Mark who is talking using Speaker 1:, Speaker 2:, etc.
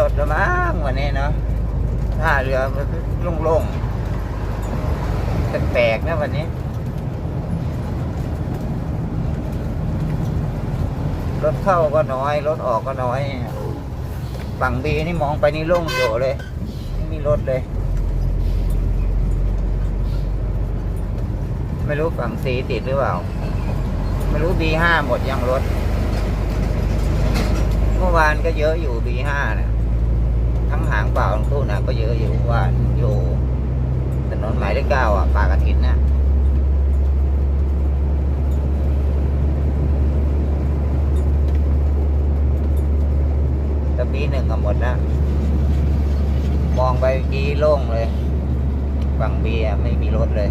Speaker 1: รถแล้วมั้งวันนี้เนาะท่าเรือมันโล่งๆแปลกๆนะวันนี้ รถเข้าก็น้อย รถออกก็น้อย ฝั่งบีนี่มองไปนี่โล่งโจเลย ไม่มีรถเลย ไม่รู้ฝั่งซีติดหรือเปล่า ไม่รู้บีห้าหมดยังรถ เมื่อวานก็เยอะอยู่บีห้าเนะทั้ง หางเปล่าทั้งตู้นะก็เยอะอยู่ว่าอยู่ถนนหมายเลขเก้าอะปากระถินนะแต่ปีหนึ่งก็หมดแล้วมองไปกี้โล่งเลยฝั่งเบียไม่มีรถเลย